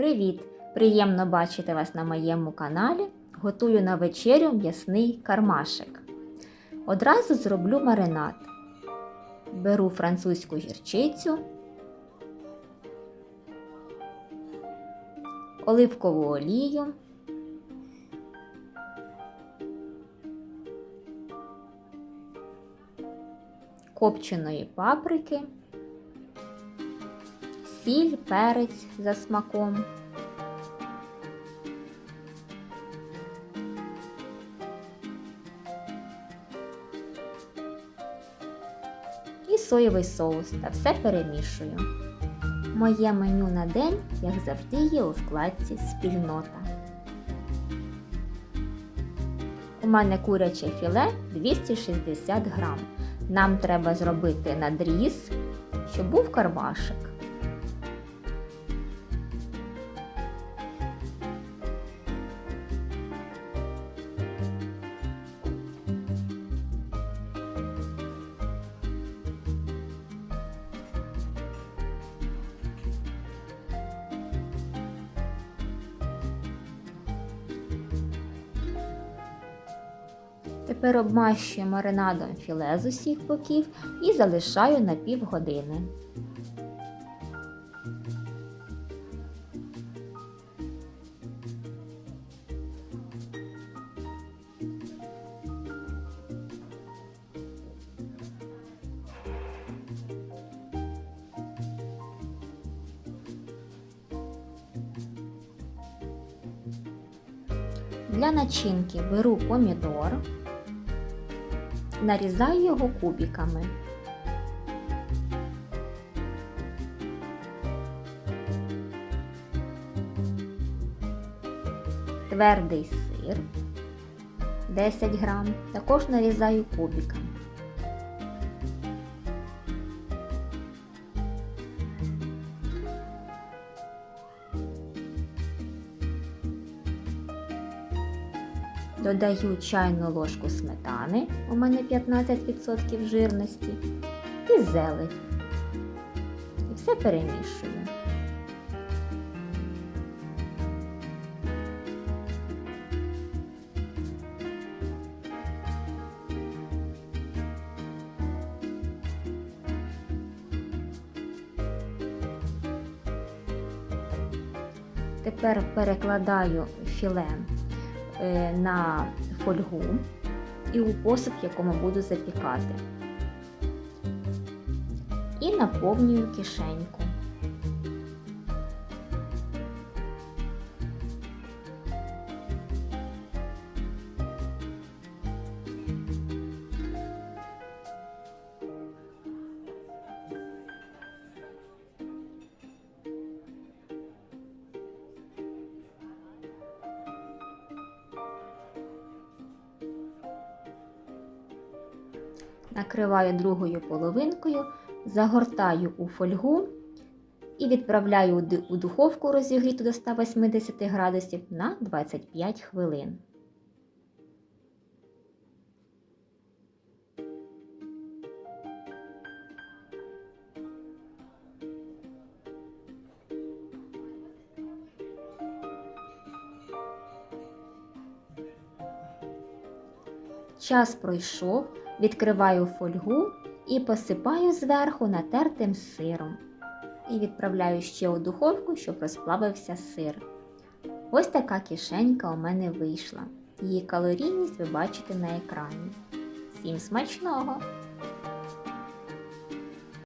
Привіт! Приємно бачити вас на моєму каналі. Готую на вечерю м'ясний кармашик. Одразу зроблю маринад. Беру французьку гірчицю, оливкову олію, копченої паприки, сіль, перець за смаком. І соєвий соус та все перемішую. Моє меню на день, як завжди, є у вкладці Спільнота. У мене куряче філе 260 грам. Нам треба зробити надріз, щоб був кармашик. Тепер обмащую маринадом філе з усіх боків і залишаю на півгодини. Для начинки беру помідор, нарізаю його кубиками. Твердий сир 10 грам, також нарізаю кубиками. Додаю чайну ложку сметани, у мене 15% жирності, і зелень. І все перемішую. Тепер перекладаю філе на фольгу і у посуд, в якому буду запікати. І наповнюю кишеньку. Накриваю другою половинкою, загортаю у фольгу і відправляю у духовку розігріту до 180 градусів на 25 хвилин. Час пройшов, відкриваю фольгу і посипаю зверху натертим сиром. І відправляю ще у духовку, щоб розплавився сир. Ось така кишенька у мене вийшла. Її калорійність ви бачите на екрані. Всім смачного!